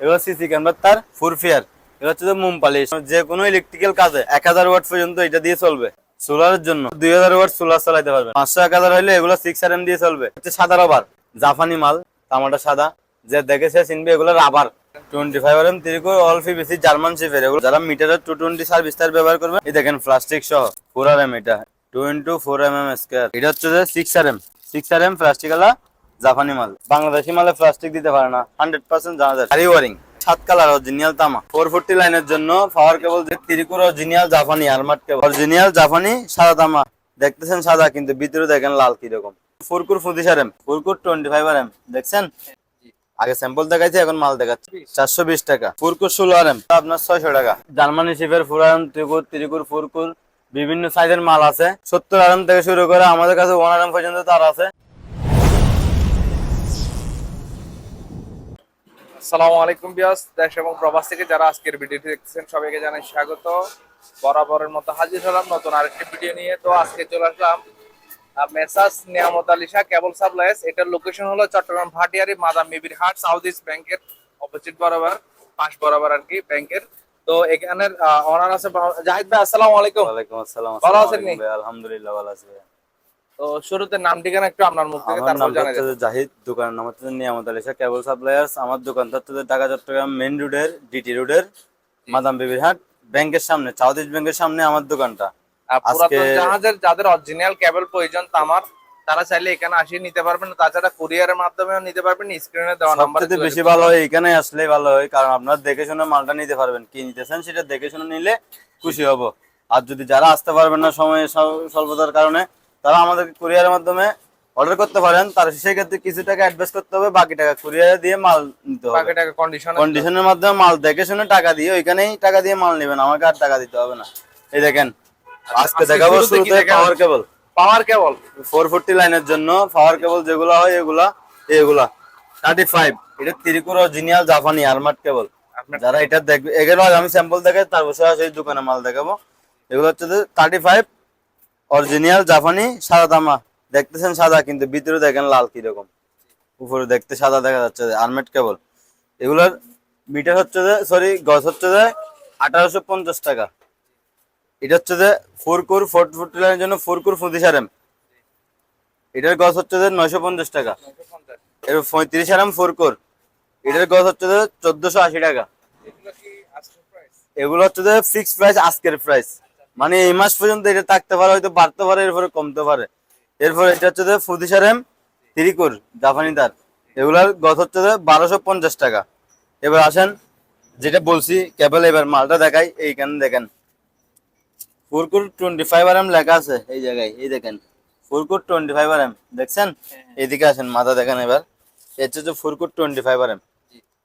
এগুলো CC camera তার ফুরফিয়ার এগুলো হচ্ছে যে মোম পালিশ যে কোনো ইলেকট্রিক্যাল কাজে এক হাজার ওয়াট পর্যন্ত এটা দিয়ে চলবে সোলারের জন্য। দুই হাজার ওয়াট সোলার চালাইতে পারবে। পাঁচশো, এক হাজার হলে এগুলো সিক্স আর এম দিয়ে চলবে। হচ্ছে সাদা রাবার জাপানি মাল, তামাটা সাদা। যে দেখে সে চিনবে এগুলো rubber twenty five R M তিরিকো অল ফিবিসি জার্মান শিফের এগুলো যারা মিটারের টু টোয়েন্টি সার্ভিস তার ব্যবহার করবে। এই দেখেন প্লাস্টিক সহ ফোর আর এম এটা। Two into four M M square এটা হচ্ছে six R M six R M plastic আলা জাপানি মাল। বাংলাদেশি মালে প্লাস্টিক দিতে পারে না। হান্ড্রেড পার্সেন্ট জানা যায়। হারি ওয়ারিং। সাত কালার অরিজিনাল তামা। ফোর ফোরটি লাইনের জন্য পাওয়ার কেবল তিরিকুর অরিজিনাল জাপানি আরমাট কেবল অরিজিনাল জাপানি, সাদা তামা। দেখতেছেন সাদা, কিন্তু ভিতরে দেখেন লাল কীরকম। ফুরকুর ফুদিস R M ফুরকুর twenty five R M দেখছেন? আগে স্যাম্পল দেখাইছি, এখন মাল দেখাচ্ছি। চারশো বিশ টাকা। ফুরকুর ষোলো আর এম আপনার ছয়শো টাকা। জার্মানি শিপের ফুরান ত্রিকুর ত্রিকুর, ফুরকুর, বিভিন্ন সাইজের মাল আছে। সত্তর আর এম থেকে শুরু করে আমাদের কাছে ওয়ান আর এম পর্যন্ত তার আছে। আসসালামু আলাইকুম বিয়াস দেশ এবং প্রবাস থেকে যারা আজকের ভিডিওটি দেখতেছেন সবাইকে জানাই স্বাগত। বরাবরের মতো হাজির হলাম নতুন আরেকটি ভিডিও নিয়ে। তো আজকে চলে আসলাম Messrs Niamat Ali Shah cable supplies. এটার লোকেশন হলো চট্টগ্রাম ভাটিয়ারি মাদাম মিবির হাট সাউথ ইস্ট ব্যাংকের অপোজিট বরাবর পাশ বরাবর আর কি ব্যাংকের তো এখানের অনার আছে জাহিদ ভাই আসসালামু আলাইকুম। ওয়ালাইকুম আসসালাম। ভালো আছেন? আলহামদুলিল্লাহ ভালো আছি। তো শুরুতে নাম ঠিকানা একটু আপনার মুখ থেকে তারপর জানা হচ্ছে জাহিদ দোকানের নাম হচ্ছে নিয়ামত আলী শাহ কেবল সাপ্লায়ার্স আমার দোকানটা হচ্ছে ঢাকা চট্টগ্রাম মেইন রোডের ডিটি রোডের মাদাম বিবির হাট ব্যাংকের সামনে সাউথ ইস্ট ব্যাংকের সামনে আমার দোকানটা। পুরাতন জাহাজের যাদের অরিজিনাল কেবল প্রয়োজন তামার তারা চাইলে এখানে আসিয়ে নিতে পারবেন। তাছাড়া কুরিয়ারের মাধ্যমেও নিতে পারবেন স্ক্রিনে দেওয়া নাম্বারে সবচেয়ে বেশি ভালো হয় এখানে আসলে ভালো হয় কারণ আপনার দেখে শুনে মালটা নিতে পারবেন। কি নিতেছেন সেটা দেখে শুনে নিলে খুশি হব। আর যদি যারা আসতে পারবেন না সময় স্বল- স্বল্পতার কারণে তারা আমাদের কুরিয়ারের মাধ্যমে অর্ডার করতে পারেন তার সেক্ষেত্রে কিছু টাকা অ্যাডভান্স করতে হবে বাকি টাকা কুরিয়ারে দিয়ে মাল নিতে হবে। বাকি টাকা কন্ডিশন কন্ডিশনের মাধ্যমে মাল দেখে শুনে টাকা দিয়ে ওইখানেই টাকা দিয়ে মাল নেবেন আমাকে আর টাকা দিতে হবে না। এই দেখেন আজকে আজকে দেখাবো শুরুতে? পাওয়ার কেবল পাওয়ার কেবল ফোর ফোরটি লাইনের জন্য পাওয়ার কেবল যেগুলো হয় এগুলা এগুলা। থার্টি ফাইভ এটা তিরিকুর অরিজিনাল জাপানি আরমাট কেবল যারা এটা দেখবে এগুলো আমি স্যাম্পল দেখাই তারপর সেই দোকানে মাল দেখাবো। এগুলো হচ্ছে থার্টি ফাইভ অরিজিনাল জাপানি সাদা তামা দেখতেছেন সাদা, কিন্তু ভিতরে দেখেন লাল কীরকম। উপরে দেখতে সাদা দেখা যাচ্ছে আরমেট কেবল এগুলোর মিটার হচ্ছে যে সরি গজ হচ্ছে যে আঠারোশো পঞ্চাশ টাকা। এটা হচ্ছে যে ফোর কোর ফোর ফোরটি লাইনের জন্য ফোর কোর পঁচিশ আরএম এটার গজ হচ্ছে যে নয়শো পঞ্চাশ টাকা। এর পঁয়ত্রিশ আরাম ফোর কোর এটার গজ হচ্ছে যে চোদ্দশো আশি টাকা। এগুলো হচ্ছে যে ফিক্সড প্রাইস আজকের প্রাইস মানে এই মাস পর্যন্ত এটা থাকতে পারে হয়তো বাড়তে পারে এরপরে কমতে পারে। এরপর এটা হচ্ছে যে আরাম তিরিকুর জাপানি তার। এগুলার গজ হচ্ছে যে বারোশো পঞ্চাশ টাকা। এবার আসেন যেটা বলছি কেবল এবার মালটা দেখাই এইখানে দেখেন। ফুরকুর টোয়েন্টি ফাইভ আর এম লেখা আছে এই জায়গায় এই দেখেন। ফুরকুর টোয়েন্টি ফাইভ আর এম দেখছেন এদিকে আসেন মাথা দেখেন এবার। এটা হচ্ছে ফুরকুর টোয়েন্টি ফাইভ আর এম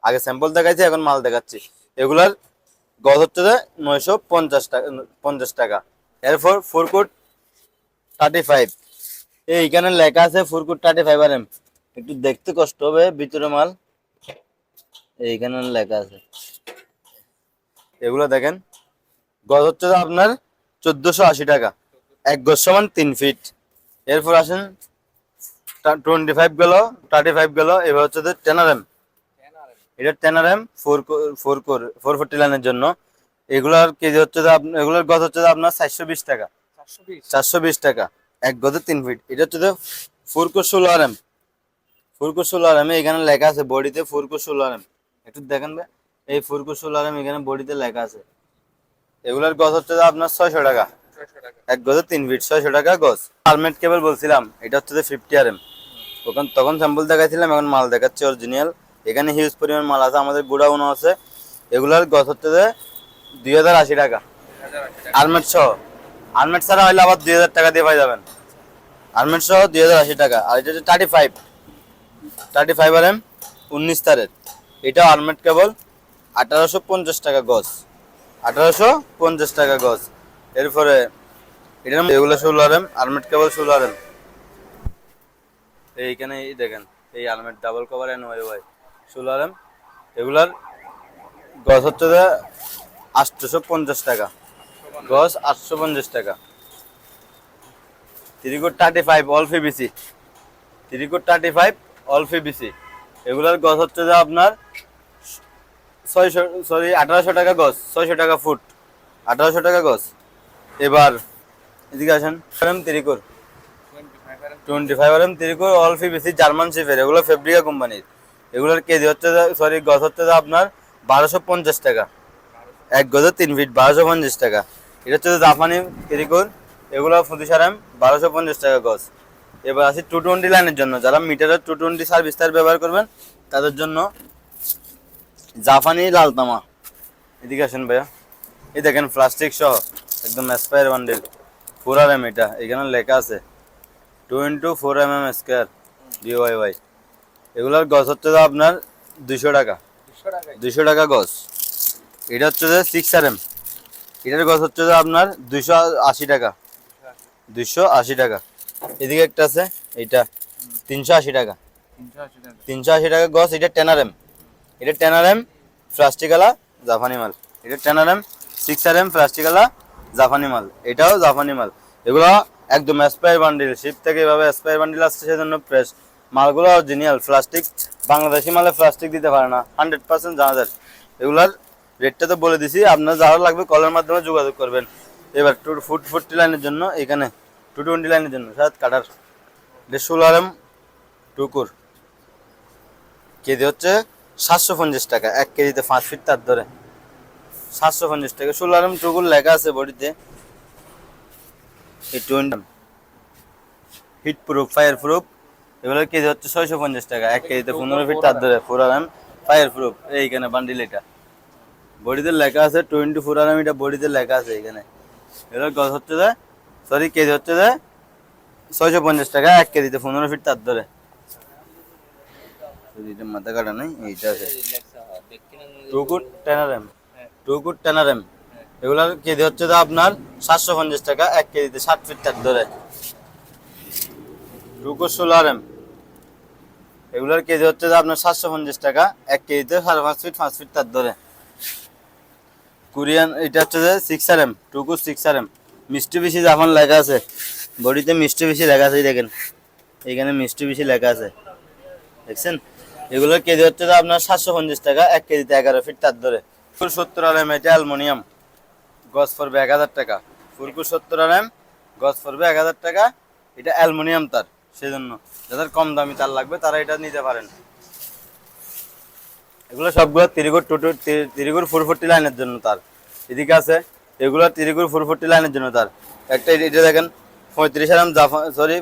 আগে স্যাম্পল দেখাইছি এখন মাল দেখাচ্ছি। এগুলার গজ হচ্ছে যে নয়শো পঞ্চাশ টাকা পঞ্চাশ টাকা। এরপর ফুরকুট থার্টি ফাইভ এইখানে লেখা আছে ফুরকুট থার্টি ফাইভ আর এম একটু দেখতে কষ্ট হবে ভিতরে মাল। এইখানে লেখা আছে। এগুলো দেখেন। গজ হচ্ছে যে আপনার চোদ্দশো আশি টাকা। এক গজ সমান তিন ফিট এরপর আসেন টোয়েন্টি ফাইভ গেল থার্টি ফাইভ গেল, এবার হচ্ছে যে টেন আর এম এটা ten R M four four core four forty লাইনের জন্য। এগুলার কেজি হচ্ছে এগুলোর গজ হচ্ছে আপনার চারশো বিশ টাকা। চারশো বিশ? টাকা। এক গজে তিন ফিট এটা হচ্ছে যে ফোর কোর ষোলো আর এম ফোর কোর ষোলো আর এম এখানে লেখা আছে বডিতে ফোর কোর ষোলো আর এম একটু দেখেন ভাই। এই ফোর কোর ষোলো আর এম এখানে বডিতে লেখা আছে। এগুলার গজ হচ্ছে যে আপনার ছয়শো টাকা। এক গজে তিন ফিট ছয়শো টাকা গজ। আলমেট কেবল বলছিলাম এটা হচ্ছে যে ফিফটি আর এম তখন তখন স্যাম্পল দেখাইছিলাম এখন মাল দেখাচ্ছে অরিজিনাল এখানে হিউজ পরিমাণ মাল আছে, আমাদের গুড়াউনও আছে। এগুলার গজ হচ্ছে যে দুই হাজার আশি টাকা। আলমেট সহ। আলমেট ছাড়া হইলে আবার দুই হাজার টাকা দিয়ে পাই যাবেন। আলমেট সহ দুই হাজার আশি টাকা। আর এটা হচ্ছে thirty five thirty five R M উনিশ তারের। এটাও আলমেট কেবল আঠারোশো পঞ্চাশ টাকা গজ আঠারোশো পঞ্চাশ টাকা গজ এরপরে মধ্যে এগুলো ষোলো আর এম আলমেট কেবল ষোলো আর এম এইখানে এই দেখেন, এই আলমেট double cover N Y Y ষোলো আর এম এগুলার গজ হচ্ছে যে আটশোশো পঞ্চাশ টাকা। গজ আটশো পঞ্চাশ টাকা। তিরিকুট থার্টি ফাইভ অল ফিবিসি তিরিকুট থার্টি ফাইভ অল ফিবিসি এগুলার গজ হচ্ছে যে আপনার ছয়শো সরি আঠারোশো টাকা গজ ছয়শো টাকা ফুট। আঠারোশো টাকা গজ এবার এদিকে আসেন এম তিরিকুর টোয়েন্টি ফাইভ আর এম তিরিকুর অল বেশি জার্মান শিফের এগুলো ফেব্রিকা কোম্পানির এগুলোর কেজি হচ্ছে সরি গজ হচ্ছে আপনার বারোশো পঞ্চাশ টাকা। এক গজে তিন ফিট বারোশো পঞ্চাশ টাকা। এটা হচ্ছে জাপানি তিরিকুর এগুলো ফুদিসারাম বারোশো পঞ্চাশ টাকা গজ। এবার আসি টু টোয়েন্টি লাইনের জন্য। যারা মিটারের টু টোয়েন্টি সার্ভিস তার ব্যবহার করবেন, তাদের জন্য জাপানি লাল তামা এদিকে আসেন ভাইয়া। এই দেখেন প্লাস্টিক সহ, একদম expire bundle four R M এটা। এখানে লেখা আছে two into four M M square dy ওয়াই এগুলোর গজ হচ্ছে যে আপনার দুইশো টাকা। দুইশো টাকা গজ এটা হচ্ছে যে সিক্স আর এম এটার গজ হচ্ছে যে আপনার দুইশো আশি টাকা। দুইশো আশি টাকা। এদিকে একটা আছে এইটা তিনশো আশি টাকা। তিনশো আশি টাকা। গজ এটা টেন আর এম এটা টেন আর এম প্লাস্টিকালা জাপানি মাল। এটা ten R M six R M প্লাস্টিকালা জাপানি মাল। এটাও জাপানি মাল। এগুলো একদম স্পায়ার বান্ডিল শিপ থেকে এভাবে স্পায়ার বান্ডিল আসছে সেজন্য ফ্রেশ মালগুলো অরিজিনাল প্লাস্টিক বাংলাদেশি মালে প্লাস্টিক দিতে পারে না হান্ড্রেড পার্সেন্ট জানা যায় এগুলার রেটটা তো বলে দিছি, আপনার যারা লাগবে কলের মাধ্যমে যোগাযোগ করবেন। এবার টু ফুট ফোরটি লাইনের জন্য, এখানে টু টোয়েন্টি লাইনের জন্য, সাত কাটার ষোলো এম টুকুর। কেজি হচ্ছে সাতশো পঞ্চাশ টাকা, এক কেজিতে পাঁচ ফিট তার ধরে। সাতশো পঞ্চাশ টাকা, ষোলো আরাম টুকুর লেখা আছে বডিতে। এই twenty heat proof fire proof এগুলোর কেজি হচ্ছে ছয়শো পঞ্চাশ টাকা। এক কেজিতে পনেরো ফিট তার ধরে ফোর আরাম ফায়ার প্রুফ এইখানে বান্ডিল এটা। বডিতে লেখা আছে টোয়েন্টি ফোর আরাম এটা বডিতে লেখা আছে এখানে এগুলোর গজ হচ্ছে যে সরি কেজি হচ্ছে যে ছয়শো পঞ্চাশ টাকা, এক কেজিতে পনেরো ফিট তার ধরে। এটা মাথা কাটা নাই, এইটা আছে। টু কুট টেনার এম টু কুট টেনার এম এগুলার কেজি হচ্ছে তো আপনার সাতশো পঞ্চাশ টাকা, এক কেজিতে ষাট ফিট তার ধরে। কুট ষোলো এম এগুলার কেজি হচ্ছে যে আপনার সাতশো পঞ্চাশ টাকা। এক কেজিতে সাড়ে পাঁচ ফিট পাঁচ ফিট তার ধরে। কোরিয়ান, এটা হচ্ছে যে সিক্স আর এম টু কুট সিক্স আর এম মিষ্টি বেশি জাপান লেখা আছে, বডিতে মিষ্টি বেশি লেখা আছে দেখেন। এখানে মিষ্টি বেশি লেখা আছে। দেখছেন? এগুলোর কেজি হচ্ছে তো আপনার সাতশো পঞ্চাশ টাকা, এক কেজিতে এগারো ফিট তার ধরে। ফুল সত্তর আর এম এটা অ্যালমোনিয়াম। গজ পড়বে এক হাজার টাকা। ফুলকুর সত্তর আর এম গজ পড়বে এক হাজার টাকা। এটা অ্যালমোনিয়াম তার। সেজন্য যাদের কম দামি তার লাগবে তারা এটা নিতে পারেন। এগুলো সবগুলো three core two two three core four forty লাইনের জন্য তার। এদিকে আছে এগুলো তিরিগুর ফোর ফোরটি লাইনের জন্য তার। একটা এটা দেখেন পঁয়ত্রিশ আরাম জাফা সরি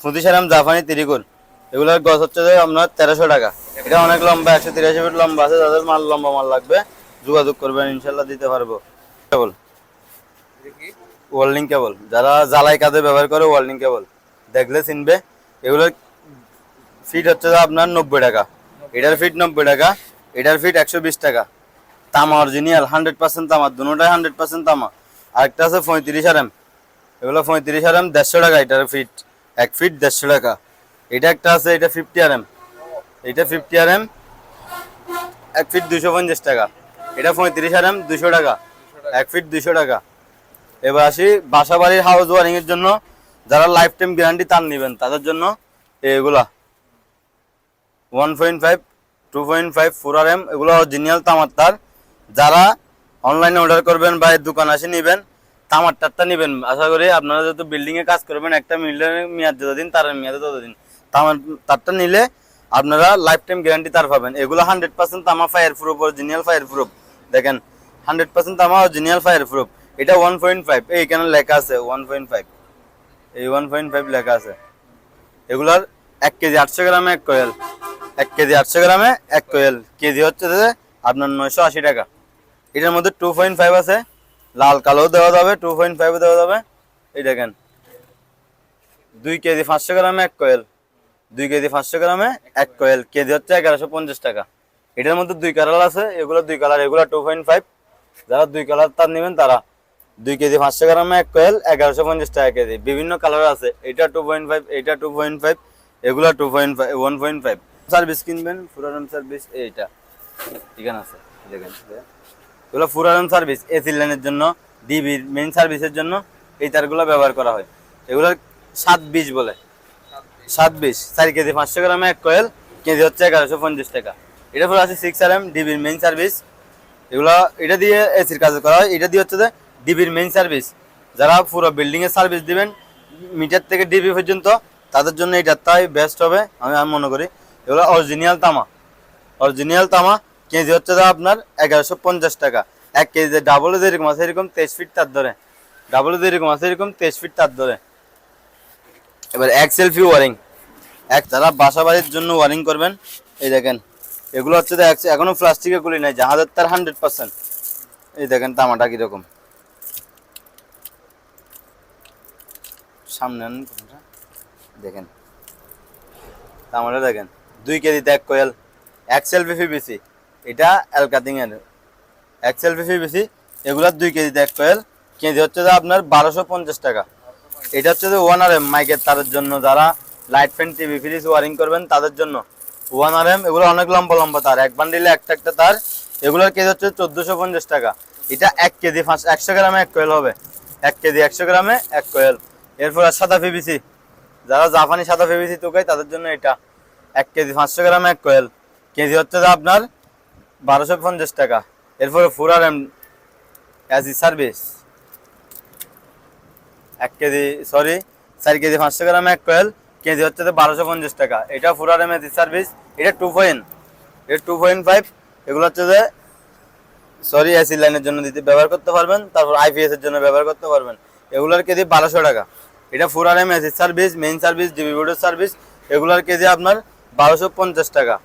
পঁচিশ আরাম জাপানি তিরিগুর। এগুলোর গছ হচ্ছে যে আপনার তেরোশো টাকা। এটা অনেক লম্বা একশো তিরাশি ফিট লম্বা আছে যাদের মাল লম্বা মাল লাগবে যোগাযোগ করবেন ইনশাল্লাহ দিতে পারব। কেবল। Welding cable. যারা জ্বালাই কাজে ব্যবহার করে ওয়েল্ডিং কেবল। দেখলে চিনবে। এগুলোর ফিট হচ্ছে আপনার নব্বই টাকা। এটার ফিট নব্বই টাকা, এটার ফিট একশো বিশ টাকা। তামা অরিজিনাল হান্ড্রেড পার্সেন্ট তামা, দুটাই হান্ড্রেড পার্সেন্ট তামা। আরেকটা আছে পঁয়ত্রিশ আর এম এগুলো পঁয়ত্রিশ আর এম দেড়শো টাকা এটার ফিট এক ফিট দেড়শো টাকা। এটা একটা আছে, এটা ফিফটি আর এম এটা ফিফটি আর এম এক ফিট দুশো পঞ্চাশ টাকা। এটা পঁয়ত্রিশ আর এম দুশো টাকা। এক ফিট দুশো টাকা। এবার আসি বাসা বাড়ির হাউস ওয়ারিংয়ের জন্য। যারা লাইফ টাইম গ্যারান্টি তার নেবেন, তাদের জন্য এগুলা one point five two point five four R M এগুলো অরিজিনাল তামার তার। যারা অনলাইনে অর্ডার করবেন বা দোকান আসে নেবেন, তামার তারটা নেবেন। আশা করি আপনারা যত বিল্ডিং এ কাজ করবেন, একটা মিলের মেয়াদ যতদিন, তার মেয়াদে ততদিন। তামার তারটা নিলে আপনারা লাইফ টাইম গ্যারান্টি তার পাবেন। এগুলো হান্ড্রেড পার্সেন্ট তামা fire proof original fire proof দেখেন হান্ড্রেড পার্সেন্ট তামা অরিজিনাল ফায়ার প্রুফ এটা ওয়ান পয়েন্ট ফাইভ এইখানে লেখা আছে ওয়ান পয়েন্ট ফাইভ এই ওয়ান পয়েন্ট ফাইভ লেখা আছে। এগুলার এক কেজি আটশো গ্রামে এক কোয়েল। এক কেজি আটশো গ্রামে এক কোয়েল। কেজি হচ্ছে আপনার নয়শো আশি টাকা। এটার মধ্যে টু পয়েন্ট ফাইভ আছে। লাল কালো দেওয়া যাবে টু পয়েন্ট ফাইভ দেওয়া যাবে। এই দেখেন, দুই কেজি পাঁচশো গ্রামে এক কোয়েল। দুই কেজি পাঁচশো গ্রামে এক কোয়েল। কেজি হচ্ছে এগারোশো পঞ্চাশ টাকা। এটার মধ্যে দুই কালার আছে। এগুলো দুই কালার, এগুলো টু পয়েন্ট ফাইভ যারা দুই কালার তার নেবেন তারা। দুই কেজি পাঁচশো গ্রামে এক কোয়েল, এগারোশো পঞ্চাশ টাকা কেজি। বিভিন্ন কালার আছে। এটা টু পয়েন্ট ফাইভ এটা টু পয়েন্ট ফাইভ এগুলো two point five one point five service কিনবেন ফুরারাম সার্ভিস এইটা। এখানে আছে, দেখেন। এগুলো ফুরারাম সার্ভিস এসি লাইনের জন্য ডিবির মেইন সার্ভিসের জন্য এই তারগুলো ব্যবহার করা হয়। এগুলোর সাত বিশ বলে। সাত বিশ। চার কেজি পাঁচশো গ্রামে এক কোয়েল, কেজি হচ্ছে এগারোশো পঞ্চাশ টাকা। এটা পরে আছে সিক্স আর এম ডিবির মেইন সার্ভিস এগুলো, এটা দিয়ে এসির কাজ করা হয়। এটা দিয়ে হচ্ছে যে ডিবির মেইন সার্ভিস যারা পুরো বিল্ডিং এর সার্ভিস দিবেন মিটার থেকে ডিবি পর্যন্ত, তাদের জন্য এটা তাই বেস্ট হবে, আমি আমি মনে করি। এগুলো অরিজিনাল তামা। অরিজিনাল তামা, কেজি হচ্ছে যে আপনার এগারোশো পঞ্চাশ টাকা। এক কেজি ডাবল যেরকম আছে, এরকম তেইশ ফিট তার ধরে। ডাবল যেরকম আছে, এরকম তেইশ ফিট তার ধরে। এবার এক সেলফি ওয়ারিং এক যারা বাসা বাড়ির জন্য ওয়ারিং করবেন, এই দেখেন। এগুলো হচ্ছে যে এক- এখনও প্লাস্টিকে গুলি নাই, জাহাজের তার হান্ড্রেড পার্সেন্ট এই দেখেন তামাটা কীরকম। সামনে। দেখেন। তামাটা দেখেন, দুই কেজিতে এক কোয়েল এক সেলফি ফিবিসি এটা অ্যালকাতিং এর। এক সেলফি ফিবিসি এগুলা দুই কেজিতে এক কোয়েল কেজি হচ্ছে যে আপনার বারোশো পঞ্চাশ টাকা। এটা হচ্ছে যে ওয়ান আর এম মাইকের তারের জন্য, যারা light fan TV fridge wiring করবেন তাদের জন্য। ওয়ান আর এম এগুলো অনেক লম্বা লম্বা তার। এক বান্ডিলে একটা একটা তার। এগুলোর কেজি হচ্ছে চোদ্দোশো পঞ্চাশ টাকা। এটা এক কেজি পাঁচ একশো গ্রামে এক কোয়েল হবে। এক কেজি একশো গ্রামে এক কোয়েল এরপর আর সাদা পিভিসি যারা জাপানি সাদা পিভিসি তোকায় তাদের জন্য এটা। এক কেজি, পাঁচশো গ্রাম এক কোয়েল। কেজি হচ্ছে যে আপনার বারোশো পঞ্চাশ টাকা। এরপরে ফোর আর এম অ্যাজি সার্ভিস এক কেজি সরি চার কেজি, পাঁচশো গ্রাম এক কোয়েল। কেজি হচ্ছে তো বারোশো পঞ্চাশ টাকা। এটা ফুরার এম সার্ভিস এটা টু পয়েন্ট এটা টু পয়েন্ট ফাইভ এগুলো হচ্ছে যে সরি এসি লাইনের জন্য দিতে ব্যবহার করতে পারবেন। তারপর আইপিএস এর জন্য ব্যবহার করতে পারবেন। এগুলোর কেজি বারোশো টাকা। এটা four R M AC service main service DB বোর্ডের সার্ভিস এগুলোর কেজি আপনার বারোশো পঞ্চাশ টাকা।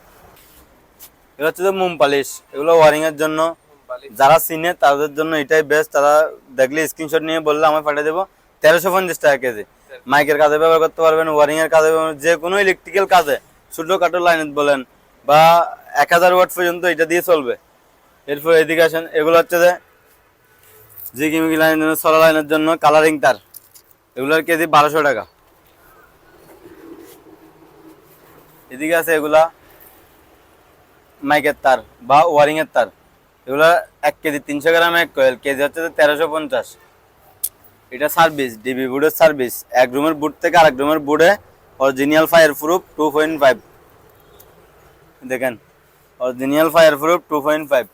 এগুলো হচ্ছে মোম পালিশ, এগুলো ওয়ারিংয়ের জন্য। যারা চিনে তাদের জন্য এটাই বেস্ট তারা দেখলে স্ক্রিনশট নিয়ে বললে আমি পাঠিয়ে দেবো, তেরোশো পঞ্চাশ টাকা কেজি মাইকের কাজে ব্যবহার করতে পারবেন ওয়ারিংয়ের কাজে যে কোনো ইলেকট্রিক্যাল কাজে, ছোটো কাটো লাইন বলেন, বা এক হাজার ওয়াট পর্যন্ত এটা দিয়ে চলবে। এরপর এদিকে আসেন, এগুলো হচ্ছে যে কিমিকি লাইনের জন্য সোলার লাইনের জন্য কালারিং তার। এগুলোর কেজি বারোশো টাকা। এদিকে আছে এগুলা মাইকের তার বা ওয়ারিং এর তার। এগুলো এক কেজি তিনশো গ্রাম এক কয়েল, কেজি হচ্ছে তেরোশো পঞ্চাশ। এটা সার্ভিস, ডিবি বুডের সার্ভিস। এক রুমের বুট থেকে আরেক রুমের বুডে original fire proof two point five. দেখেন, original fire proof two point five.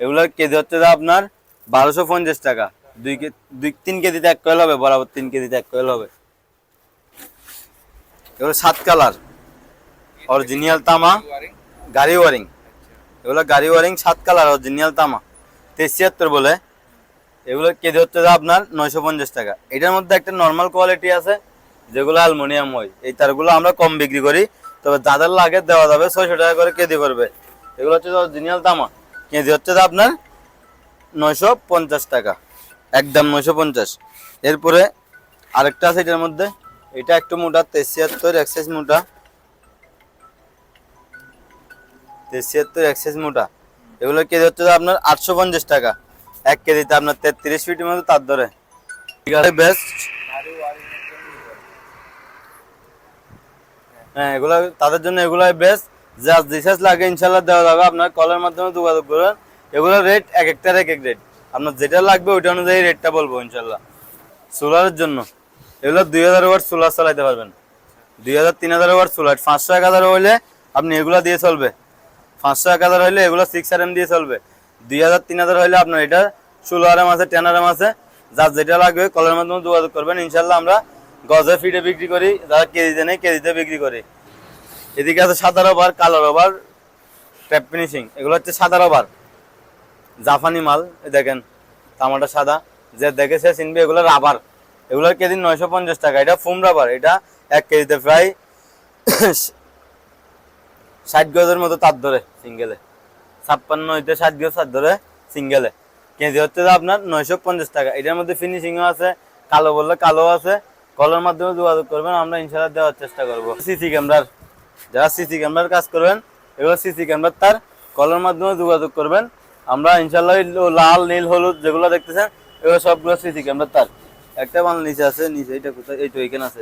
এগুলোর কেজি হচ্ছে আপনার বারোশো পঞ্চাশ টাকা। দুই দুই তিন কেজিতে এক কয়েল হবে, বরাবর তিন কেজিতে এক কয়েল হবে। এগুলো সাত কালার। অরিজিনাল তামা, গাড়ি ওয়ারিং। এগুলো গাড়ি ওয়ারিং সাত কালার অরিজিনাল তামা। তেছিয়াত্তর বলে। এগুলো কেজি হচ্ছে আপনার নয়শো পঞ্চাশ টাকা। এটার মধ্যে একটা নর্মাল কোয়ালিটি আছে, যেগুলো অ্যালমোনিয়াম হয়। এই তারগুলো আমরা কম বিক্রি করি, তবে যাদের লাগে দেওয়া যাবে, ছয়শো টাকা করে কেজি করবে। এগুলো হচ্ছে অরিজিনাল তামা। কেজি হচ্ছে আপনার নয়শো পঞ্চাশ টাকা। একদম নয়শো পঞ্চাশ। এরপরে আরেকটা আছে এটার মধ্যে। এটা একটু মোটা তেছিয়াত্তর এক্সাইজ মোটা। তেছিয়াত্তর এক্সাইজ মোটা। এগুলো কেজি হচ্ছে আপনার আটশো পঞ্চাশ টাকা। এক কেজিতে আপনার তেত্রিশ ফিটের মতো তার ধরে। বেস্ট হ্যাঁ এগুলো তাদের জন্য এগুলাই বেস্ট যা রিচার্জ লাগে ইনশাল্লাহ দেওয়া যাবে। আপনার কলের মাধ্যমে যোগাযোগ করবেন এগুলোর রেট এক একটার এক এক রেট আপনার যেটা লাগবে ওইটা অনুযায়ী রেটটা বলব ইনশাল্লাহ সোলারের জন্য। এগুলো দুই হাজার ওয়াট সোলার চালাইতে পারবেন। দুই হাজার, তিন হাজার ওয়াট সোলার পাঁচশো, এক হাজার হইলে আপনি এগুলো দিয়ে চলবে। পাঁচশো, এক হাজার হইলে এগুলো সিক্স আর এম দিয়ে চলবে। দুই হাজার, তিন হাজার হইলে আপনার এটা ষোলো আর এম আছে টেন আর এম আছে। যার যেটা লাগবে কলের মাধ্যমে যোগাযোগ করবেন। ইনশাল্লাহ আমরা গজে ফিটে বিক্রি করি, যারা কেজিতে নেই কেজিতে বিক্রি করি। এদিকে আছে সাদা রবার কালো রবার ট্যাপ ফিনিশিং এগুলো হচ্ছে সাদা রবার জাপানি মাল দেখেন, তামাটা সাদা। যে দেখে সে চিনবে, এগুলো রাবার। এগুলোর কেজি নয়শো পঞ্চাশ টাকা। এটা ফোম রাবার, এটা এক কেজিতে প্রায় ষাট গজের মতো তার ধরে সিঙ্গেলে। ছাপ্পান্ন হইতে ষাট গজ তার ধরে সিঙ্গেলে। কেজি হচ্ছে আপনার নয়শো পঞ্চাশ টাকা। এটার মধ্যে ফিনিশিংও আছে, কালো বললে কালো আছে। কলের মাধ্যমে যোগাযোগ করবেন, আমরা ইনশাল্লাহ দেওয়ার চেষ্টা করব। সিসি ক্যামেরার, যারা সিসি ক্যামেরার কাজ করবেন, এগুলো সিসি ক্যামেরার তার কলের মাধ্যমে যোগাযোগ করবেন। আমরা ইনশাল্লাহ লাল, নীল, হলুদ যেগুলো দেখতেছেন, এগুলো সবগুলো সিসি ক্যামেরা তার। একটা মাল নিচে আছে, নিচে এইটা কোথায়? এই তো এইখানে আছে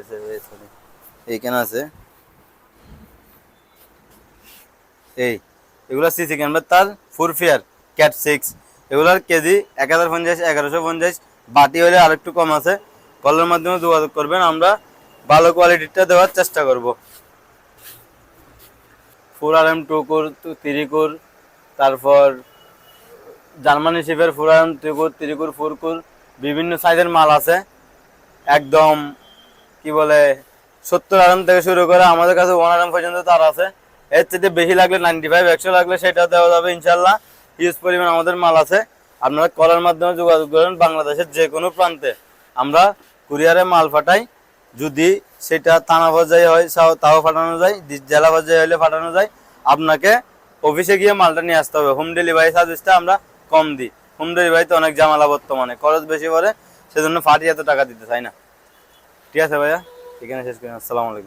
এইখানে আছে। এই, এগুলো সিসি ক্যামেরা তার, ফোর ফিয়ার, ক্যাট সিক্স। এগুলোর কেজি এক হাজার পঞ্চাশ, এগারোশো পঞ্চাশ। বাটি হলে আরেকটু কম আছে। কলের মাধ্যমে যোগাযোগ করবেন, আমরা ভালো কোয়ালিটিটা দেওয়ার চেষ্টা করব। Four R M two core three core, তারপর Germany শিপের four R M two core three core four core বিভিন্ন সাইজের মাল আছে। একদম, কি বলে, সত্তর আরাম থেকে শুরু করে আমাদের কাছে ওয়ান আরাম পর্যন্ত তার আছে। এর চেয়ে বেশি লাগলে নাইনটি ফাইভ একশো লাগলে সেটা দেওয়া যাবে ইনশাল্লাহ হিউজ পরিমাণ আমাদের মাল আছে। আপনারা কলার মাধ্যমে যোগাযোগ করেন বাংলাদেশের যে কোনো প্রান্তে। আমরা কুরিয়ারে মাল পাঠাই। যদি সেটা থানা পর্যায়ে হয় তাও- পাঠানো যায় জেলা পর্যায়ে হলে পাঠানো যায়। আপনাকে অফিসে গিয়ে মালটা নিয়ে আসতে হবে। হোম ডেলিভারি সার্ভিসটা আমরা কম দি দিই ভাই তো অনেক জামালা বর্তমানে, খরচ বেশি পরে সেজন্য ফাটি এত টাকা দিতে চাই না? ঠিক আছে ভাইয়া? এখানে শেষ করি, আসসালামু আলাইকুম।